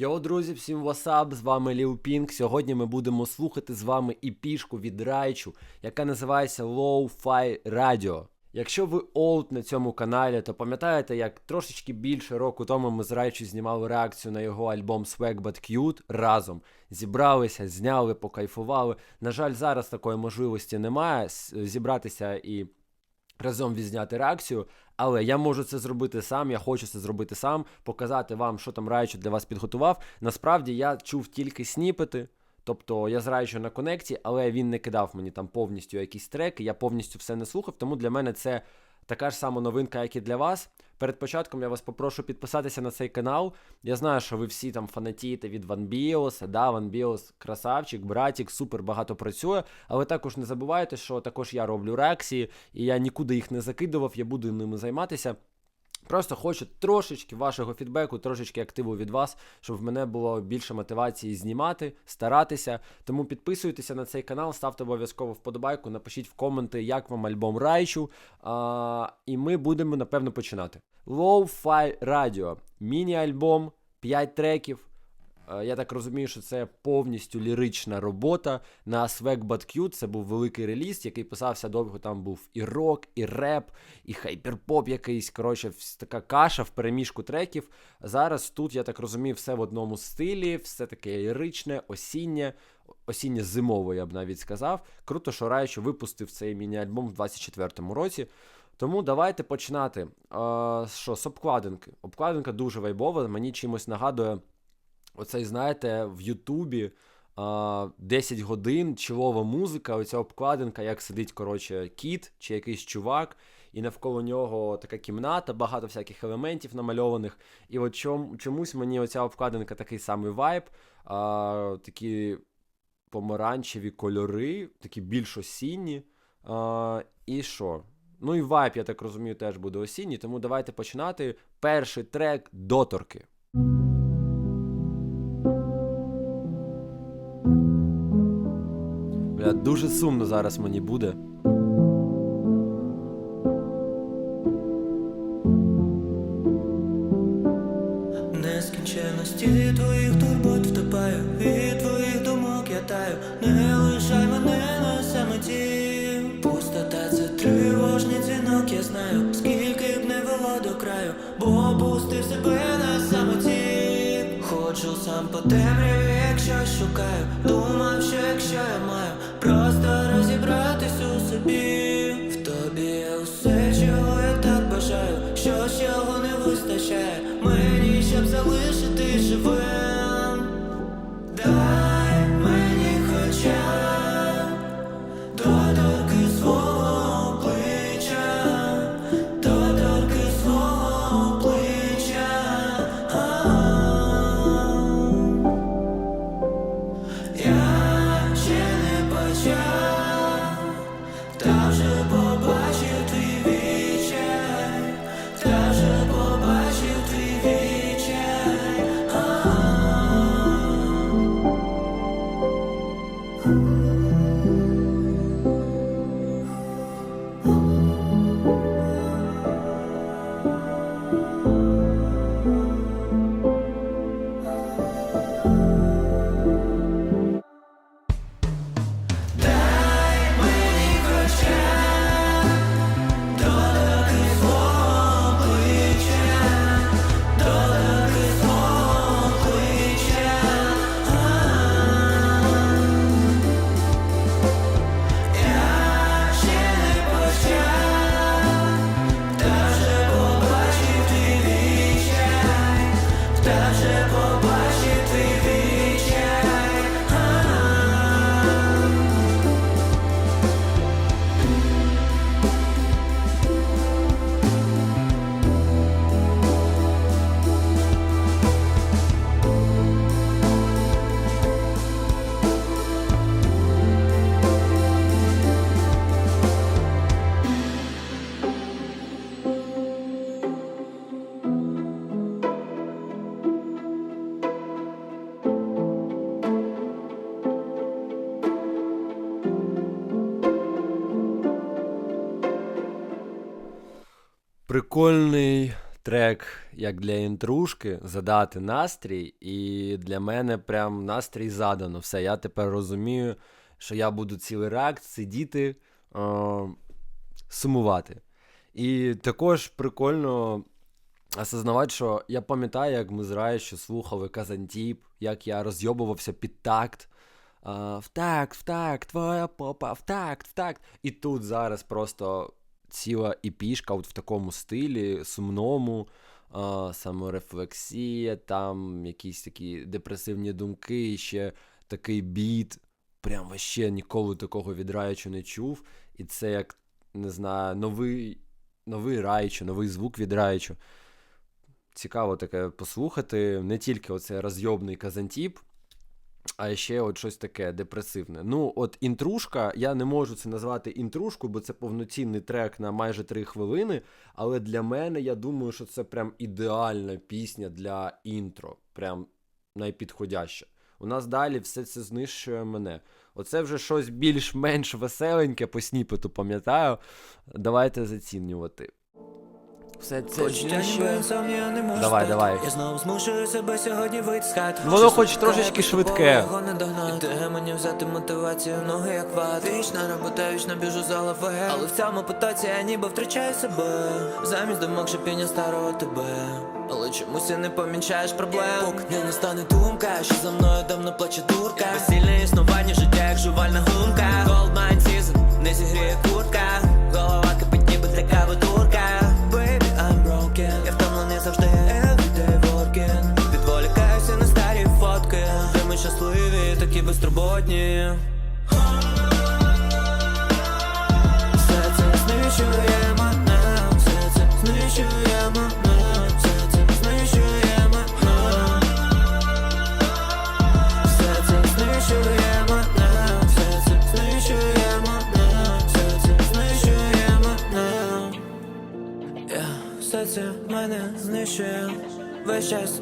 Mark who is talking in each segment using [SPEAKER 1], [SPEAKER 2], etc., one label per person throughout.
[SPEAKER 1] Йоу, друзі, всім васаб, з вами Ліл Пінк. Сьогодні ми будемо слухати з вами іпішку від Райчу, яка називається Low-Fi Radio. Якщо ви олд на цьому каналі, то пам'ятаєте, як трошечки більше року тому ми з Райчу знімали реакцію на його альбом Swag But Cute разом. Зібралися, зняли, покайфували. На жаль, зараз такої можливості немає зібратися і разом відзняти реакцію, але я можу це зробити сам, я хочу це зробити сам, показати вам, що там Райчу для вас підготував. Насправді я чув тільки сніпети. Тобто я з що на конекті, але він не кидав мені там повністю якісь треки, я повністю все не слухав, тому для мене це така ж сама новинка, як і для вас. Перед початком я вас попрошу підписатися на цей канал. Я знаю, що ви всі там фанатієте від Ван Біоса, да, Ван Біос красавчик, братік, супер багато працює. Але також не забувайте, що також я роблю реакції, і я нікуди їх не закидував, я буду ними займатися. Просто хочу трошечки вашого фідбеку, трошечки активу від вас, щоб в мене було більше мотивації знімати, старатися. Тому підписуйтеся на цей канал, ставте обов'язково вподобайку, напишіть в коменти, як вам альбом Райчу. А, і ми будемо напевно починати. Low-Fi Radio. Міні-альбом, 5 треків. Е, Я так розумію, що це повністю лірична робота. На Swag But це був великий реліз, який писався довго. Там був і рок, і реп, і хайперпоп якийсь. Коротше, така каша в переміжку треків. Зараз тут, я так розумію, все в одному стилі, все таке ліричне, осіннє, осіннє-зимове, я б навіть сказав. Круто, що Райчо випустив цей міні-альбом в 24-му році. Тому давайте починати. Е, що, з обкладинки. Обкладинка дуже вайбова, мені чимось нагадує. Оцей, знаєте, в Ютубі 10 годин чолова музика, оця обкладинка, як сидить, коротше, кіт чи якийсь чувак, і навколо нього така кімната, багато всяких елементів намальованих. І от чом, чомусь мені оця обкладинка такий самий вайб, а, такі помаранчеві кольори, такі більш осінні. А, і що? Ну і вайб, я так розумію, теж буде осінній, тому давайте починати. Перший трек доторки. Дуже сумно зараз мені буде.
[SPEAKER 2] Нескінченності твоїх турбот втопаю, від твоїх думок я не лишай мене на самоті. Пустота це тривожний дзвінок, я знаю, скільки б не вело до краю, бо пустив себе на самоті. Ходжу сам по темряві, як щось шукаю,
[SPEAKER 1] Прикольний трек як для інтрушки, задати настрій, і для мене прям настрій задано. Все, я тепер розумію, що я буду цілий реакт сидіти, е, сумувати. І також прикольно осознавати, що я пам'ятаю, як ми з Раєчю слухали Казантіп, як я розйобувався під такт. А, в такт, в такт, твоя попа, в такт, в такт. І тут зараз просто ціла епішка от в такому стилі, сумному, а, саморефлексія, там якісь такі депресивні думки, і ще такий біт. Прям вообще ніколи такого від Раєчу не чув. І це як, не знаю, новий, новий Раєчу, новий звук від Раєчу. Цікаво таке послухати. Не тільки оце розйобний казантіп, а ще от щось таке депресивне. Ну, от інтрушка, я не можу це назвати інтрушку, бо це повноцінний трек на майже 3 хвилини. Але для мене я думаю, що це прям ідеальна пісня для інтро. Прям найпідходяще. У нас далі все це знищує мене. Оце вже щось більш-менш веселеньке по сніпету, пам'ятаю. Давайте зацінювати. Все це
[SPEAKER 2] ніби
[SPEAKER 1] знищує.
[SPEAKER 2] інсомнія не можу
[SPEAKER 1] Давай,
[SPEAKER 2] спати.
[SPEAKER 1] давай.
[SPEAKER 2] Я знову змушую себе сьогодні вийти з хати
[SPEAKER 1] Воно хоч трошечки швидке.
[SPEAKER 2] Де мені взяти мотивацію, ноги як вати Вічна робота, вічно біжу за голови Але в цьому потоці я ніби втрачаю себе. Замість думок шипіння старого тебе. Але чомусь я не помічаєш проблем. Поки не стане думка, що за мною давно плаче дурка. Безсильне існування, життя як жувальна гумка. Mine season, не зігріє куртка. Голова кипить ніби така водурка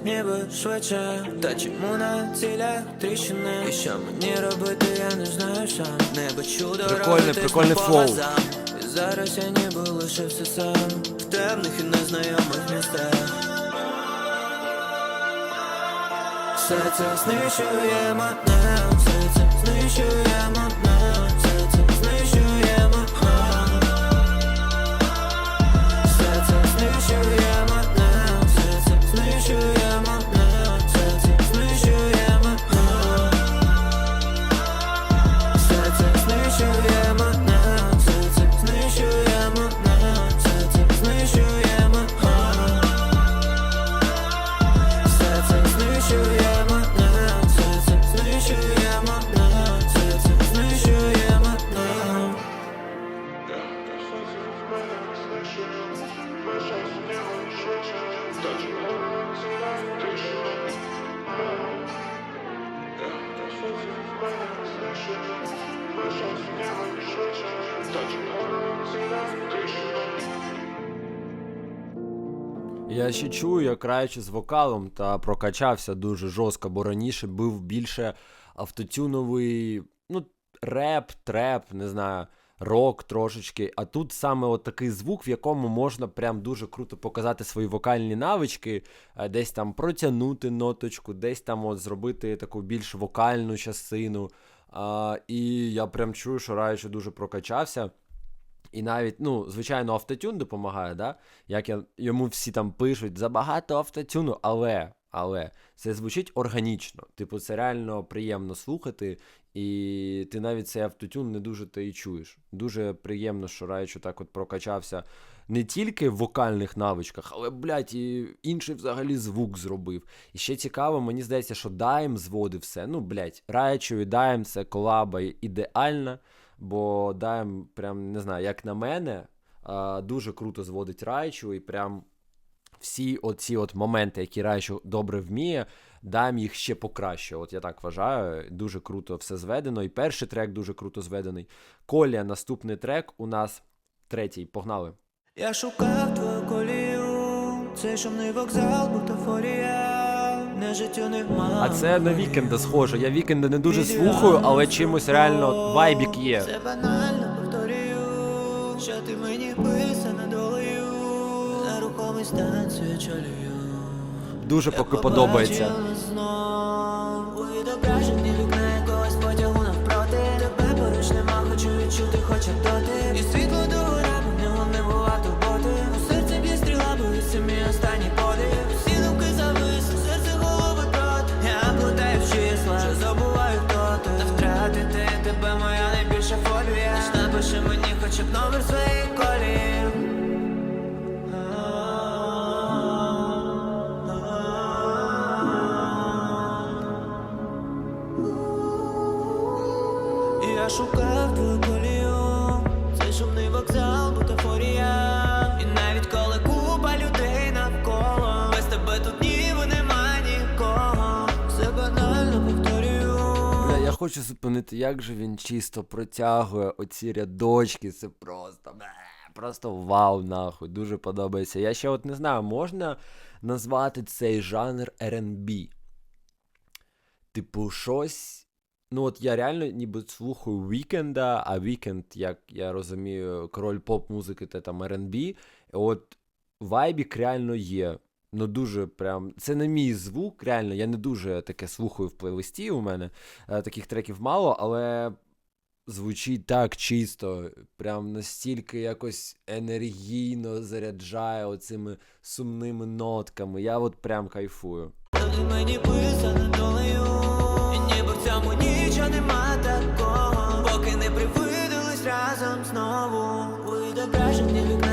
[SPEAKER 2] ніби швидше Та чому на цілях тріщини І що мені робити, я не знаю сам Небо чудо
[SPEAKER 1] Прикольне,
[SPEAKER 2] робити
[SPEAKER 1] прикольне флоу.
[SPEAKER 2] І зараз я ніби лишився сам В темних і незнайомих містах Все це знищує мене, все це знищує мене, все це знищує
[SPEAKER 1] Я ще чую, як граючи з вокалом та прокачався дуже жорстко, бо раніше був більше автотюновий, ну, реп, треп, не знаю, рок трошечки. А тут саме от такий звук, в якому можна прям дуже круто показати свої вокальні навички, е, десь там протягнути ноточку, десь там от зробити таку більш вокальну частину. А, і я прям чую, що раючи дуже прокачався. І навіть, ну, звичайно, автотюн допомагає, да? Як я, йому всі там пишуть забагато автотюну, але, але це звучить органічно. Типу, це реально приємно слухати, і ти навіть цей автотюн не дуже то і чуєш. Дуже приємно, що Райчо так от прокачався не тільки в вокальних навичках, але, блядь, і інший взагалі звук зробив. І ще цікаво, мені здається, що Дайм зводив все. Ну, блядь, Райчо і Дайм це колаба ідеальна. Бо Дайм, прям не знаю, як на мене, дуже круто зводить Райчу, і прям всі оці от моменти, які Райчу добре вміє, Дайм їх ще покращує. От я так вважаю. Дуже круто все зведено. І перший трек дуже круто зведений. Колія, наступний трек у нас третій. Погнали.
[SPEAKER 2] Я шукав твою колію, цей шумний вокзал, бутафорія.
[SPEAKER 1] А це на вікенда схоже. Я вікенда не дуже слухаю, але чимось реально вайбік є.
[SPEAKER 2] Це банально повторюю, що ти мені писана долею, нерухоме ранковий станцію чолію.
[SPEAKER 1] Дуже поки подобається.
[SPEAKER 2] у вікна якогось потягу навпроти Тебе поруч нема, хочу відчути хоча доти
[SPEAKER 1] хочу зупинити, як же він чисто протягує оці рядочки. Це просто просто вау, нахуй. Дуже подобається. Я ще от не знаю, можна назвати цей жанр R&B. Типу, щось. Ну, от я реально ніби слухаю Вікенда, а Вікенд, як я розумію, король поп-музики та там R&B. От вайбік реально є. Ну, дуже прям. Це не мій звук, реально. Я не дуже таке слухаю в плейлисті. У мене е, таких треків мало, але звучить так чисто, прям настільки якось енергійно заряджає оцими сумними нотками. Я от прям кайфую.
[SPEAKER 2] Мені писано долею ніби в цьому нічого нема такого Поки не привидились разом знову У відображенні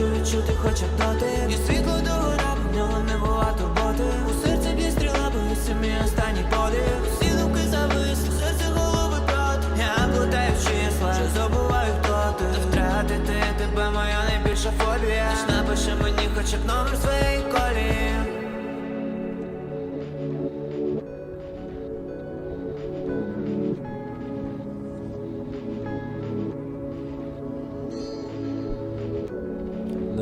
[SPEAKER 2] хочу відчути хоча б доти І світло до гора, в нього не була турботи У серці б'є стріла, боюся мій останній подив Усі думки зависли, серце голови проти. Я плутаю в числа, вже забуваю хто ти Та втратити тебе моя найбільша фобія. Лиш напиши мені хоча б номер своєї колів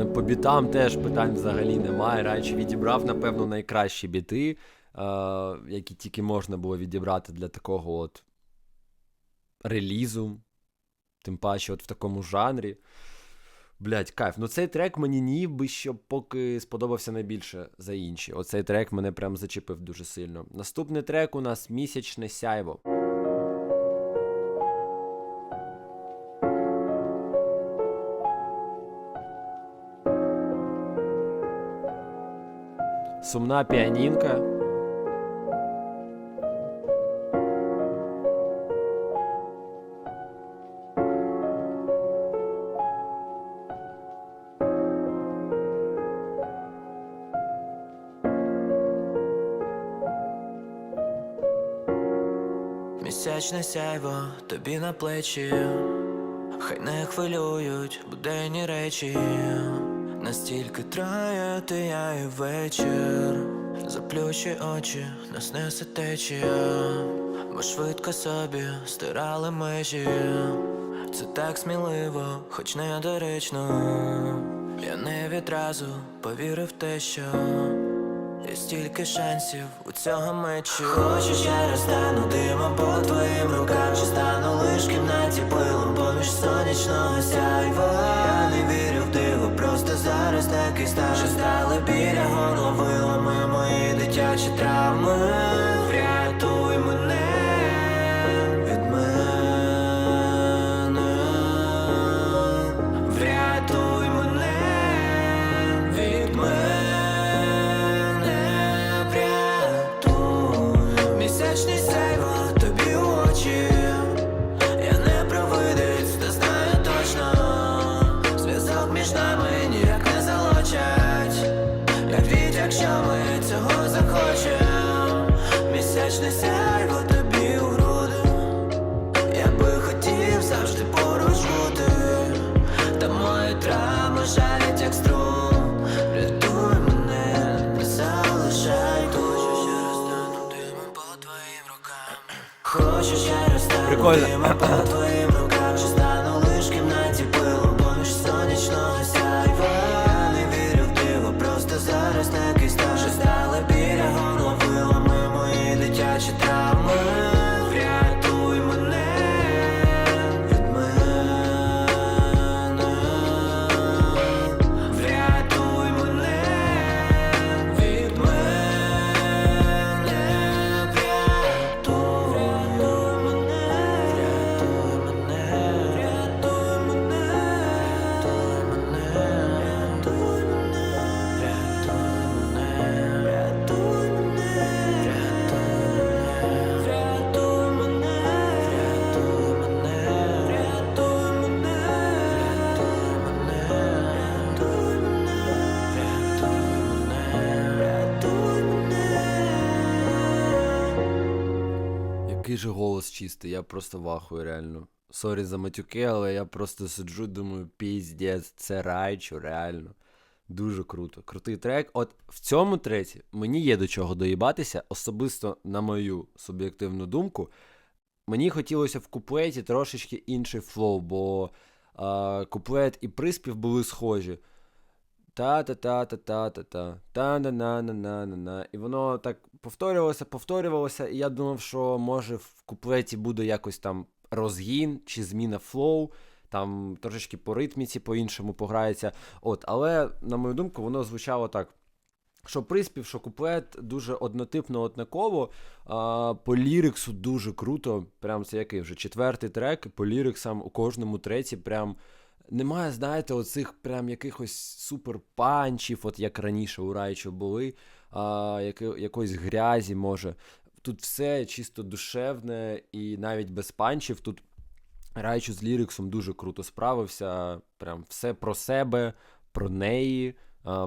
[SPEAKER 1] По бітам теж питань взагалі немає. Раніше відібрав, напевно, найкращі біти, е, які тільки можна було відібрати для такого от релізу. Тим паче, от в такому жанрі. Блять, кайф. Ну цей трек мені ніби що поки сподобався найбільше за інші. Оцей трек мене прям зачепив дуже сильно. Наступний трек у нас місячне сяйво. Сумна піанінка.
[SPEAKER 2] Місячне сяйво тобі на плечі, хай не хвилюють буденні речі, настільки траяти я і вечір, заплющи очі, нас несе течія, ми швидко собі стирали межі, це так сміливо, хоч недоречно. Я не відразу повірив те, що Є стільки шансів у цього мечу. Хочу ще раз стану димом по твоїм рукам Чи стану лиш кімнаті пилом поміж сонячного сяйва диво, так зараз такий став Що стали біля горла вилами мої дитячі травми раз стану
[SPEAKER 1] же голос чистий, я просто вахую, реально. Сорі за матюки, але я просто сиджу, думаю, піздець, це райчо, реально. Дуже круто. Крутий трек. От в цьому треці мені є до чого доїбатися, особисто на мою суб'єктивну думку. Мені хотілося в куплеті трошечки інший флоу, бо а, куплет і приспів були схожі. Та-та-та-та-та-та-та, та-на-на-на-на-на-на. І воно так повторювалося, повторювалося, і я думав, що може в куплеті буде якось там розгін чи зміна флоу, там трошечки по ритміці по-іншому пограється. От, але, на мою думку, воно звучало так. Що приспів, що куплет дуже однотипно однаково. А, по ліриксу дуже круто. Прям це який вже четвертий трек, по ліриксам у кожному треці прям немає, знаєте, оцих прям якихось супер-панчів, от як раніше у Райчо були, а, яки, якоїсь грязі, може. Тут все чисто душевне і навіть без панчів. Тут Райчо з ліриксом дуже круто справився. Прям все про себе, про неї,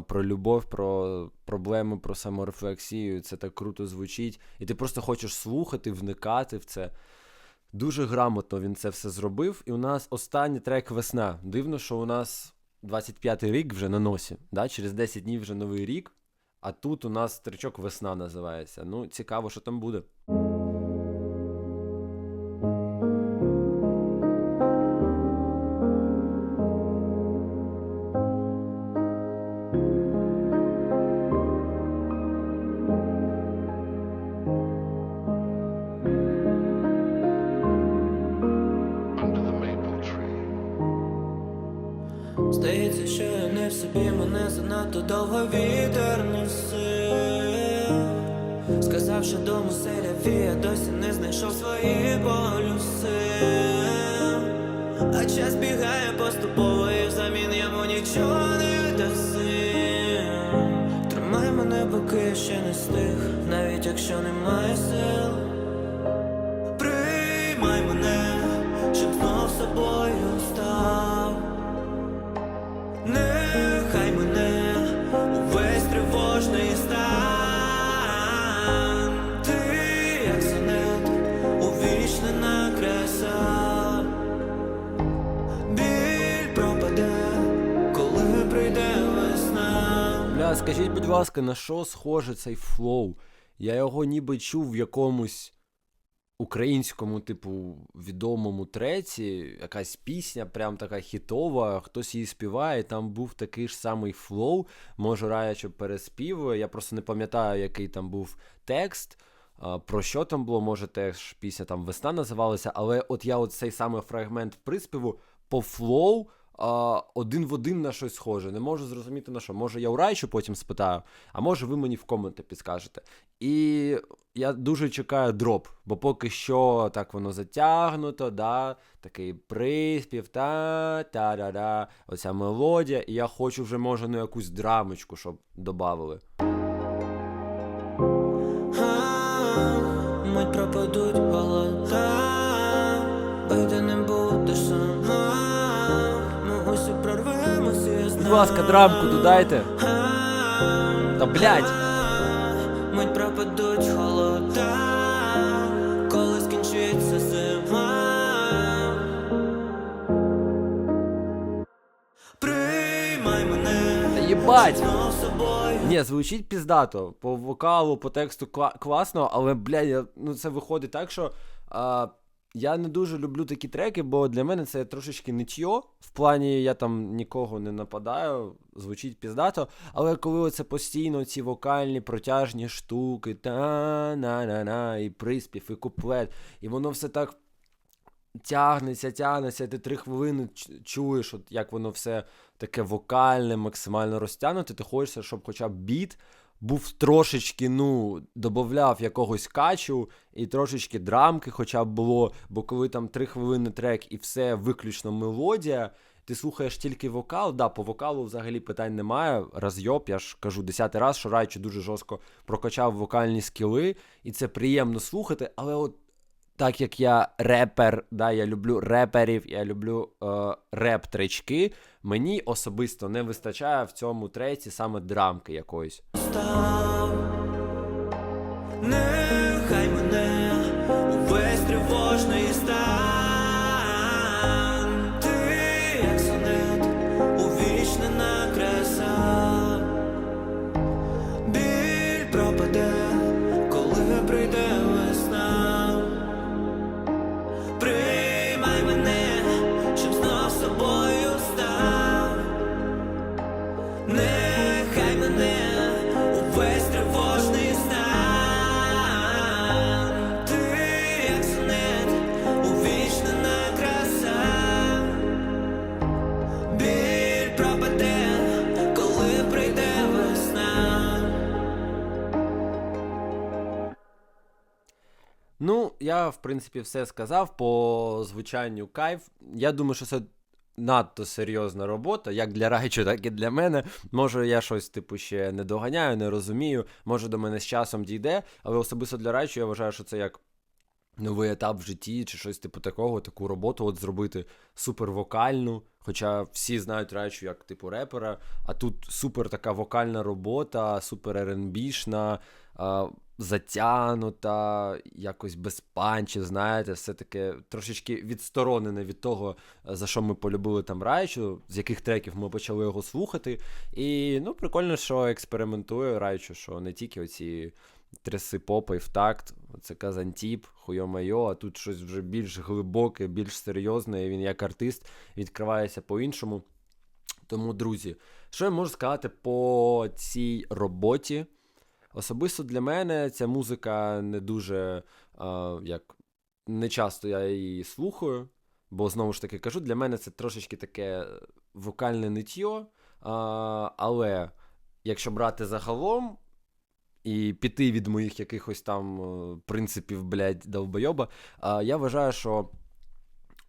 [SPEAKER 1] про любов, про проблеми, про саморефлексію. Це так круто звучить. І ти просто хочеш слухати, вникати в це. Дуже грамотно він це все зробив. І у нас останній трек весна. Дивно, що у нас 25-й рік вже на носі. Да? Через 10 днів вже новий рік. А тут у нас тричок весна називається. Ну, цікаво, що там буде.
[SPEAKER 2] Що дому селяві, я досі не знайшов свої полюси. А час бігає поступово і взамін йому нічого не даси Тримай мене, поки я ще не стих, навіть якщо немає сил
[SPEAKER 1] будь ласка, на що схоже цей флоу? Я його ніби чув в якомусь українському, типу, відомому треці, якась пісня, прям така хітова, хтось її співає, там був такий ж самий флоу. Може, Раячо переспівує. Я просто не пам'ятаю, який там був текст. Про що там було, може, теж пісня там весна називалася, але от я от цей самий фрагмент приспіву по флоу а, один в один на щось схоже. Не можу зрозуміти на що. Може, я у Райчу потім спитаю, а може ви мені в коменти підскажете. І я дуже чекаю дроп, бо поки що так воно затягнуто, да, такий приспів, та та да да оця мелодія, і я хочу вже, може, ну якусь драмочку, щоб додавали.
[SPEAKER 2] Мить пропадуть голода,
[SPEAKER 1] ласка, драмку додайте. Та блять!
[SPEAKER 2] Мить пропадуть холода, коли скінчиться зима. Приймай мене,
[SPEAKER 1] Та їбать! Ні, звучить піздато. По вокалу, по тексту кла- класно, але, блядь, ну це виходить так, що а, я не дуже люблю такі треки, бо для мене це трошечки ничьо. В плані я там нікого не нападаю, звучить піздато. Але коли оце постійно ці вокальні протяжні штуки, та-на-на-на, і приспів, і куплет, і воно все так тягнеться, тягнеться, ти три хвилини чуєш, от як воно все таке вокальне, максимально розтягнуте, ти хочеш, щоб хоча б біт був трошечки, ну, додавав якогось качу і трошечки драмки хоча б було, бо коли там три хвилини трек і все виключно мелодія, ти слухаєш тільки вокал, да, по вокалу взагалі питань немає. Разйоп, я ж кажу десятий раз, що Райчу дуже жорстко прокачав вокальні скіли, і це приємно слухати, але от так як я репер, да, я люблю реперів, я люблю е, реп-тречки, мені особисто не вистачає в цьому треці саме драмки якоїсь. Ну, я, в принципі, все сказав по звучанню кайф. Я думаю, що це надто серйозна робота, як для Райчу, так і для мене. Може, я щось, типу, ще не доганяю, не розумію. Може, до мене з часом дійде, але особисто для Райчу я вважаю, що це як. Новий етап в житті чи щось типу такого, таку роботу от зробити супервокальну. Хоча всі знають Райчу як типу репера, а тут супер така вокальна робота, супер R&B-шна, а, затянута, якось без панчів, знаєте, все таке трошечки відсторонене від того, за що ми полюбили там Райчу, з яких треків ми почали його слухати. І ну, прикольно, що експериментує Райчу, що не тільки оці тряси попи в такт, це Казантіп, хуйо-майо, а тут щось вже більш глибоке, більш серйозне, і він як артист відкривається по-іншому. Тому, друзі, що я можу сказати по цій роботі? Особисто для мене ця музика не дуже а, як не часто я її слухаю, бо знову ж таки кажу, для мене це трошечки таке вокальне ниття, а, але якщо брати загалом і піти від моїх якихось там е, принципів, блядь, довбойоба, я вважаю, що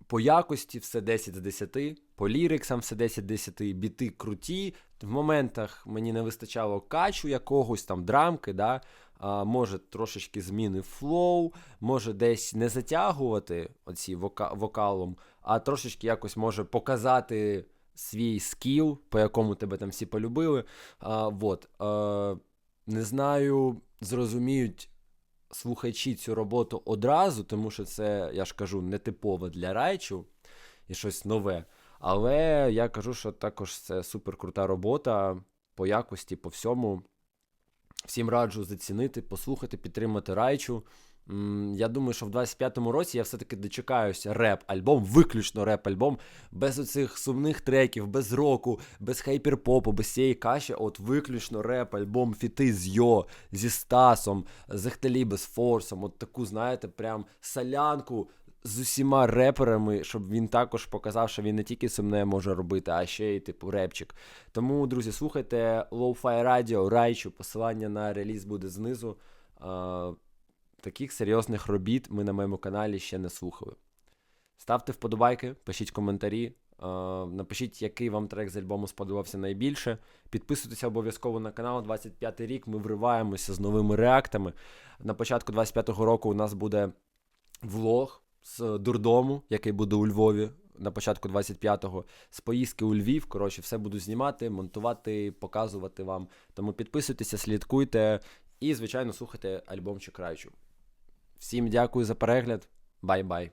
[SPEAKER 1] по якості все 10 з 10, по ліриксам все 10 з 10, біти круті. В моментах мені не вистачало качу якогось там драмки, да? а, може трошечки зміни флоу, може десь не затягувати оці вока- вокалом, а трошечки якось може показати свій скіл, по якому тебе там всі полюбили. А, вот. а, не знаю, зрозуміють слухачі цю роботу одразу, тому що це, я ж кажу, не типово для райчу і щось нове. Але я кажу, що також це супер крута робота по якості, по всьому. Всім раджу зацінити, послухати, підтримати райчу. Я думаю, що в 25-му році я все-таки дочекаюся реп-альбом, виключно реп-альбом, без оцих сумних треків, без року, без хайперпопу, без цієї каші, от виключно реп-альбом, фіти з Йо, зі Стасом, з Ехтелібе, з Форсом, от таку, знаєте, прям солянку з усіма реперами, щоб він також показав, що він не тільки сумне може робити, а ще й типу репчик. Тому, друзі, слухайте Lo-Fi Radio, Райчу, посилання на реліз буде знизу. А, таких серйозних робіт ми на моєму каналі ще не слухали. Ставте вподобайки, пишіть коментарі. Напишіть, який вам трек з альбому сподобався найбільше. Підписуйтеся обов'язково на канал. 25 рік ми вриваємося з новими реактами. На початку 25-го року у нас буде влог з дурдому, який буде у Львові. На початку 25-го з поїздки у Львів. Коротше, все буду знімати, монтувати, показувати вам. Тому підписуйтеся, слідкуйте і, звичайно, слухайте альбомчик Райчу. Всім дякую за перегляд. Бай-бай.